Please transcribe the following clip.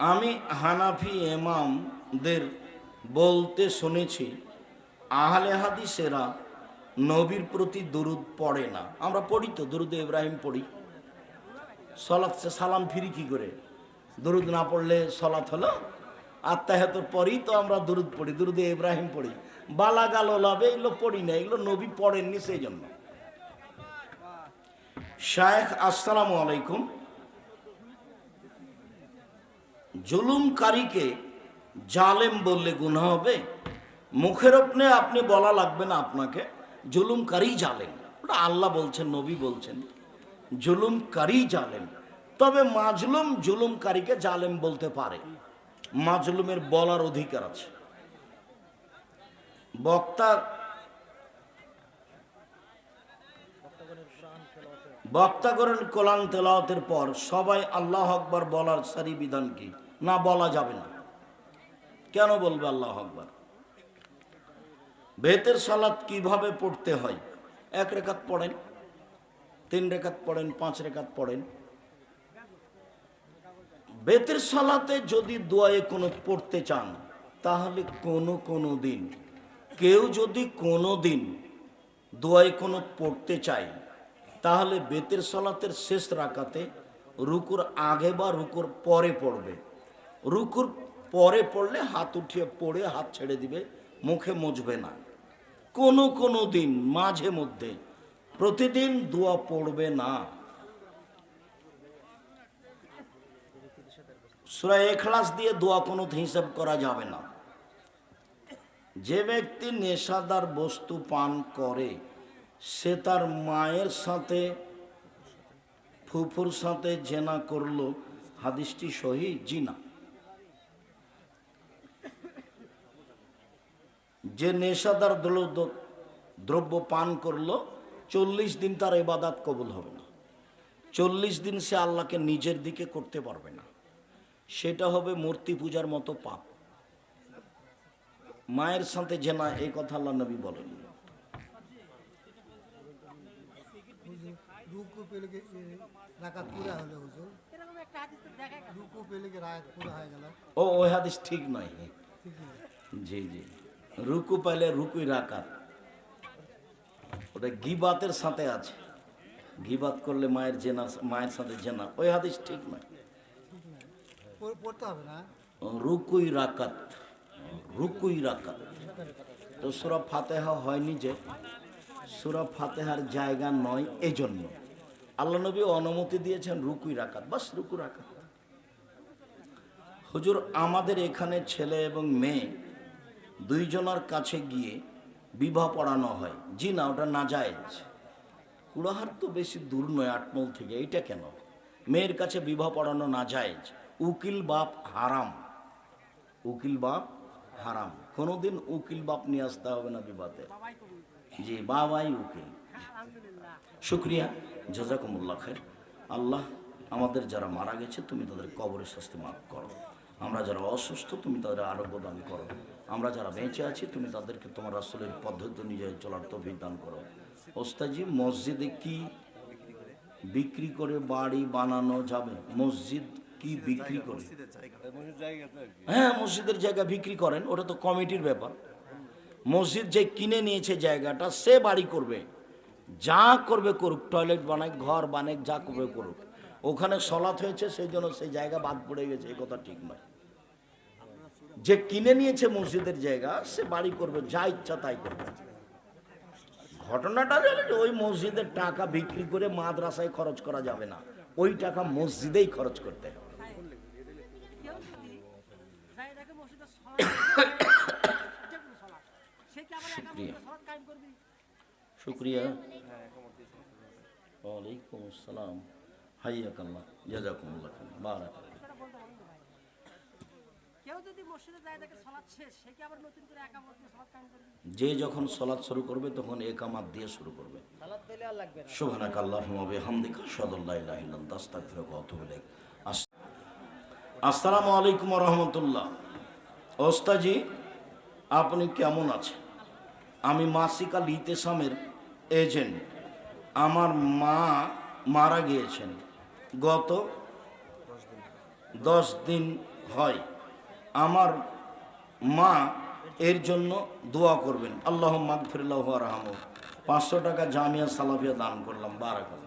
আমি হানাফি এমামদের বলতে শুনেছি, আহলে হাদিসেরা নবীর প্রতি দরুদ পড়ে না। আমরা পড়ি তো, দরুদ ইব্রাহিম পড়ি। সলাৎ সে সালাম ফিরি কি করে? দরুদ না পড়লে সলাৎ হলো? আত্মাহাতর পরেই তো আমরা দরুদ পড়ি, দরুদ ইব্রাহিম পড়ি। বালা গালো লাভে এগুলো পড়ি না, এগুলো নবী পড়েননি সেই জন্য। শায়েখ, আসসালামু আলাইকুম। জুলুমকারীকে জালেম বললে গুনাহ হবে? মুখের ওপনে আপনি বলা লাগবে না আপনাকে, জুলুমকারী জালেম। ওটা আল্লাহ বলছেন, নবী বলছেন, জুলুমকারী জালেম। তবে মাজলুম জুলুমকারীকে জালেম বলতে পারে। মাজলুমের বলার অধিকার আছে। বক্তা বক্তাগরণ কোরআন তেলাওয়াতের পর সবাই আল্লাহ আকবার বলার সারি বিধান কি? না বলা যাবে না। কেন বলবে আল্লাহ আকবার? বেতের সালাত কীভাবে পড়তে হয়? এক রেখাত পড়েন, তিন রেখাত পড়েন, পাঁচ রেখাত পড়েন। বেতের সালাতে যদি দোয়ায়ে কোনো পড়তে চান, তাহলে কোনো কোনো দিন, কেউ যদি কোনো দিন দোয়ায় কোনো পড়তে চায়, তাহলে বেতের সলাতের শেষ রাকাতে রুকুর আগে বা রুকুর পরে পড়বে। রুকুর পরে পড়লে হাত উঠিয়ে পড়ে হাত ছেড়ে দিবে, মুখে মুছবে না। কোনো কোনো দিন, মাঝে মধ্যে, প্রতিদিন দোয়া পড়বে না। সুরা এখলাস দিয়ে দোয়া কোনো হিসাব করা যাবে না। যে ব্যক্তি নেশাদার বস্তু পান করে, সে তার মায়ের সাথে, ফুফুর সাথে জেনা করল, হাদিসটি সহি? জি যে নেশাদার দ্রব্য দ্রব্য পান করল চল্লিশ দিন তার এবাদাত কবুল হবে না। চল্লিশ দিন সে আল্লাহকে নিজের দিকে করতে পারবে না। সেটা হবে মূর্তি পূজার মতো পাপ। মায়ের সাথে জেনা এই কথা আল্লাহ নবী বলেন। রুকু পেলে কি এ, রাকাত পুরা হলো হুজুর? রুকু পেলে কি রাকাত পুরা হয়ে গেল? ও ওই হাদিস ঠিক নয়। জি জি। রুকু পাইলে রুকুই রাকাত। ওটা গিবাতের সাথে আছে। গিবাত করলে মায়ের জেনা মায়ের সাথে জেনা। ওই হাদিস ঠিক নয়। রুকুই রাকাত। রুকুই রাকাত। তো সুরা ফাতেহা হয়নি যে সুরা ফাতেহার জায়গা নয় এই জন্য আল্লাহ নবী অনুমতি দিয়েছেন রুকুই রাকাত। বাস রুকু রাকাত। হুজুর আমাদের এখানে ছেলে এবং মেয়ে দুইজনের কাছে গিয়ে বিবাহ পড়ানো হয়। জি না, ওটা না যায় কুড়াহার তো বেশি দূর নয় আটমল থেকে। এইটা কেন? মেয়ের কাছে বিবাহ পড়ানো না যায় উকিল বাপ হারাম। উকিল বাপ হারাম। কোনোদিন উকিল বাপ নিয়ে আসতে হবে না বিবাদে। জি, বাবাই উকিল। শুক্রিয়া। জাজাকুমুল্লাহ খের আল্লাহ আমাদের যারা মারা গেছে, তুমি তাদের কবরের শাস্তি মাফ করো। আমরা যারা অসুস্থ, তুমি তাদের আরোগ্য দান করো। আমরা যারা বেঁচে আছি, তুমি তাদেরকে তোমার রাসূলের পদ্ধতি অনুযায়ী চলার তৌফিক দান করো। ওস্তাজি মসজিদে কি বিক্রি করে বাড়ি বানানো যাবে? মসজিদ কি বিক্রি করে? হ্যাঁ মসজিদের জায়গা বিক্রি করেন, ওটা তো কমিটির ব্যাপার। মসজিদ যে কিনে নিয়েছে জায়গাটা, সে বাড়ি করবে। যা করবে করুক, টয়লেট বানাক, ঘর বানাক, যা করবে করুক। ওখানে সলাৎ হয়েছে, সেই জন্য সেই জায়গা বাদ পড়ে গেছে এই কথা ঠিক নয়। যে কিনে নিয়েছে মসজিদের জায়গা, সে বাড়ি করবে, যা ইচ্ছা তাই করবে। ঘটনাটা যে ওই মসজিদের টাকা বিক্রি করে মাদ্রাসায় খরচ করা যাবে না। ওই টাকা মসজিদেই খরচ করতে হবে। শুক্রিয়া। ওয়ালাইকুম আসসালাম। হাইয়াকাল্লাহ কেউ যদি মসজিদে যায় দেখে সলাৎ শেষ সে কি আবার নতুন করে একা মসজিদে সলাৎ কায়েম করবে যে যখন সলাৎ শুরু করবে তখন একামাত দিয়ে শুরু করবে। সালাত দিলে আর লাগবে না। সুবহানাক আল্লাহুম্মা ওয়া বিহামদিকা আশহাদু ইলাহা ইল্লা আনতা আস্তাগফিরুকা ওয়া আতুবু ইলাইক। আসসালামু আলাইকুম ওয়া রাহমাতুল্লাহ। ওস্তাজি আপনি কেমন আছেন? আমি মাসিকা লিতেসামের এজেন্ট। আমার মা মারা গিয়েছেন। গত দশ দিন হয়। আমার মা এর জন্য দোয়া করবেন। আল্লাহ মাগফিরাহ রহম পাঁচশো টাকা জামিয়া সালাফিয়া দান করলাম। বারাকাল্লাহ।